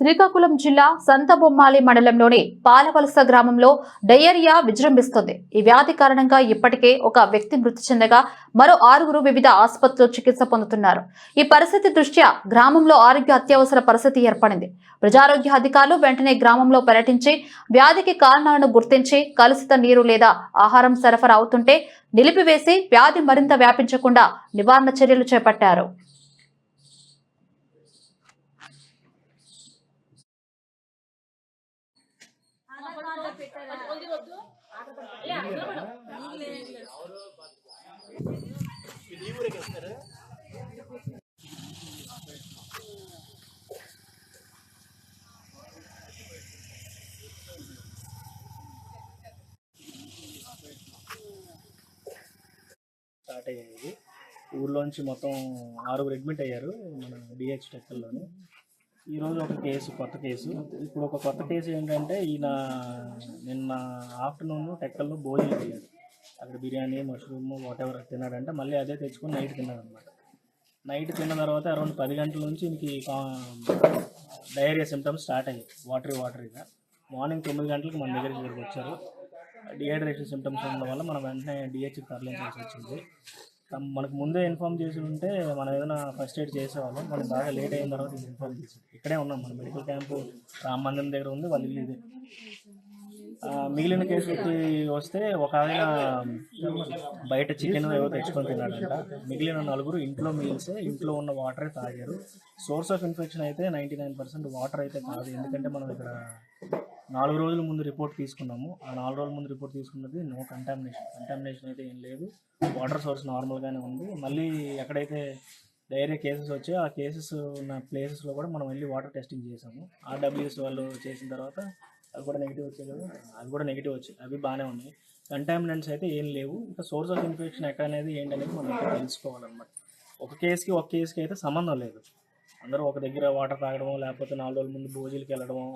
శ్రీకాకుళం జిల్లా సంతబొమ్మాలి మండలంలోని పాలవలస గ్రామంలో డయేరియా విజృంభిస్తుంది. ఈ వ్యాధి కారణంగా ఇప్పటికే ఒక వ్యక్తి మృతి చెందగా మరో ఆరుగురు వివిధ ఆసుపత్రిలో చికిత్స పొందుతున్నారు. ఈ పరిస్థితి దృష్ట్యా గ్రామంలో ఆరోగ్య అత్యవసర పరిస్థితి ఏర్పడింది. ప్రజారోగ్య అధికారులు వెంటనే గ్రామంలో పర్యటించి వ్యాధికి కారణాలను గుర్తించి కలుషిత నీరు లేదా ఆహారం సరఫరా అవుతుంటే నిలిపివేసి వ్యాధి మరింత వ్యాపించకుండా నివారణ చర్యలు చేపట్టారు. స్టార్ట్ అయ్యాయి. ఊర్లోంచి మొత్తం ఆరుగురు అడ్మిట్ అయ్యారు మన డిహెచ్ టెక్కల్లోని. ఈరోజు ఒక కేసు కొత్త కేసు. ఇప్పుడు ఒక కొత్త కేసు ఏంటంటే ఈయన నిన్న ఆఫ్టర్నూన్ టెక్కల్లో భోజనం తిన్నాడు అక్కడ బిర్యానీ మష్రూమ్ వాట్ ఎవర్ తిన్నాడంటే మళ్ళీ అదే తెచ్చుకొని నైట్ తిన్నాడు అనమాట నైట్ తిన్న తర్వాత అరౌండ్ పది గంటల నుంచి ఇంకి డయేరియా సిమ్టమ్స్ స్టార్ట్ అయ్యాయి. వాటరీ వాటరీగా మార్నింగ్ తొమ్మిది గంటలకు మన దగ్గరికి ఇక్కడికి వచ్చారు. డిహైడ్రేషన్ సిమ్టమ్స్ ఉండడం వల్ల మనం వెంటనే డిహెచ్కి తరలించాల్సి వచ్చింది. మనకు ముందే ఇన్ఫామ్ చేసి ఉంటే మనం ఏదైనా ఫస్ట్ ఎయిడ్ చేసేవాళ్ళం. మనం బాగా లేట్ అయిన తర్వాత ఇది ఇన్ఫామ్ చేసి. ఇక్కడే ఉన్నాం మన. మెడికల్ క్యాంపు రామ మందిరం దగ్గర ఉంది వాళ్ళు ఇదే. మిగిలిన కేసులకి వస్తే ఒక ఆయన బయట చికెన్ ఏవో తెచ్చుకొని తిన్నాడంట. మిగిలిన నలుగురు ఇంట్లో మిగిలిస్తే ఇంట్లో ఉన్న వాటరే తాగారు. సోర్స్ ఆఫ్ ఇన్ఫెక్షన్ అయితే నైంటీ నైన్ పర్సెంట్ వాటర్ అయితే కాదు. ఎందుకంటే మనం ఇక్కడ నాలుగు రోజుల ముందు రిపోర్ట్ తీసుకున్నాము. ఆ నాలుగు రోజుల ముందు రిపోర్ట్ తీసుకున్నది నో కంటామినేషన్ కంటామినేషన్ అయితే ఏం లేదు. వాటర్ సోర్స్ నార్మల్గానే ఉంది. మళ్ళీ ఎక్కడైతే డైరియా కేసెస్ వచ్చాయో ఆ కేసెస్ ఉన్న ప్లేసెస్లో కూడా మనం వెళ్ళి వాటర్ టెస్టింగ్ చేసాము ఆర్డబ్ల్యూఎస్ వాళ్ళు చేసిన తర్వాత అవి కూడా నెగిటివ్ వచ్చాయి కదా. అవి కూడా నెగిటివ్ వచ్చాయి అవి బాగానే ఉన్నాయి. కంటామినెంట్స్ అయితే ఏం లేవు. ఇంకా సోర్స్ ఆఫ్ ఇన్ఫెక్షన్ ఎక్కడ అనేది ఏంటనేది మనం తెలుసుకోవాలన్నమాట. ఒక కేసుకి ఒక కేసుకి అయితే సంబంధం లేదు. అందరూ ఒక దగ్గర వాటర్ తాగడం లేకపోతే నాలుగు రోజుల ముందు భోజీలకు వెళ్ళడమో